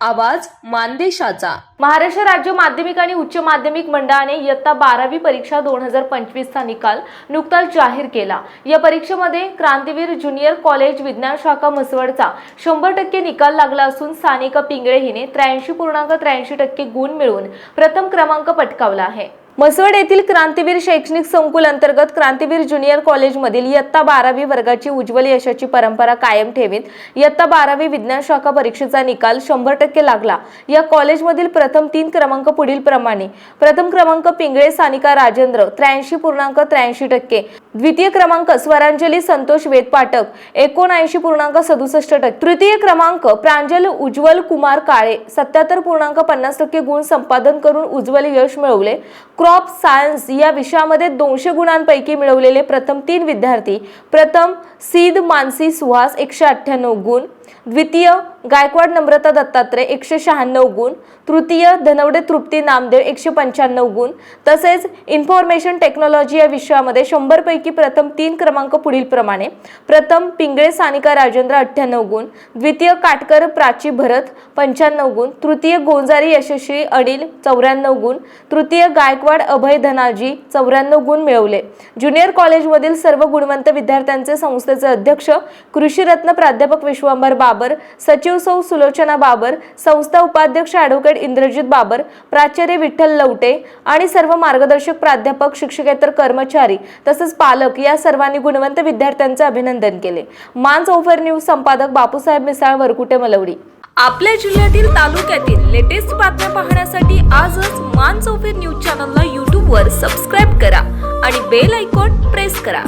आवाज मानदेशाचा. महाराष्ट्र राज्य माध्यमिक आणि उच्च माध्यमिक मंडळाने इयत्ता बारावी परीक्षा दोन हजार पंचवीसचा निकाल नुकताच जाहीर केला. या परीक्षेमध्ये क्रांतीवीर ज्युनियर कॉलेज विज्ञान शाखा म्हसवडचा शंभर टक्के निकाल लागला असून सानिका पिंगळे हिने त्र्याऐंशी पूर्णांक त्र्याऐंशी टक्के गुण मिळवून प्रथम क्रमांक पटकावला आहे. मसवड येथील क्रांतीवीर शैक्षणिक संकुल अंतर्गत क्रांतीवीर ज्युनियर कॉलेजमधील इयत्ता बारावी वर्गाची उज्ज्वल यशाची परंपरा कायम ठेवीत इयत्ता बारावी विज्ञान शाखा परीक्षेचा निकाल शंभर टक्के लागला. या कॉलेजमधील प्रथम तीन क्रमांक पुढील प्रमाणे. प्रथम क्रमांक पिंगळे सानिका राजेंद्र त्र्याऐंशी पूर्णांक त्र्याऐंशी टक्के. द्वितीय क्रमांक स्वरांजली संतोष वेदपाठक एकोणऐंशी पूर्णांक सदुसष्ट टक्के. तृतीय क्रमांक प्रांजल उज्ज्वल कुमार काळे सत्याहत्तर पूर्णांक पन्नास टक्के गुण संपादन करून उज्ज्वल यश मिळवले. क्रॉप सायन्स या विषयामध्ये दोनशे गुणांपैकी मिळवलेले प्रथम तीन विद्यार्थी. प्रथम सीद मानसी सुहास एकशे अठ्ठ्याण्णव गुण. द्वितीय गायकवाड नम्रता दत्तात्रय एकशे शहाण्णव गुण तृतीय धनवडे तृप्ती नामदेव एकशे पंच्याण्णव गुण तसेच इन्फॉर्मेशन टेक्नॉलॉजी या विषयामध्ये शंभरपैकी प्रथम तीन क्रमांक पुढील प्रमाणे प्रथम पिंगळे सानिका राजेंद्र अठ्ठ्याण्णव गुण द्वितीय काटकर प्राची भरत पंच्याण्णव गुण तृतीय गोंजारी यशस्वी अनिल चौऱ्याण्णव गुण तृतीय गायकवाड अभय धनाजी चौऱ्याण्णव गुण मिळवले. ज्युनियर कॉलेजमधील सर्व गुणवंत विद्यार्थ्यांचे संस्थेचे अध्यक्ष कृषीरत्न प्राध्यापक विश्वांबर बाबर सचिव सचिव सौ सुलोचना बाबर संस्था उपाध्यक्ष ॲडव्होकेट इंद्रजित बाबर प्राचार्य विठ्ठल लवटे आणि सर्व मार्गदर्शक प्राध्यापक शिक्षकेतर कर्मचारी तसेच पालक या सर्वांनी गुणवंत विद्यार्थ्यांचे अभिनंदन केले. मान चौफर न्यूज संपादक बापूसाहेब मिसाळ वरकुटे मलवडी. आपल्या जिल्ह्यातील तालुक्यातील लेटेस्ट बातम्या पाहण्यासाठी आजच मान चौफेर न्यूज चॅनलला यूट्यूबवर सबस्क्राईब करा आणि बेल आयकॉन प्रेस करा.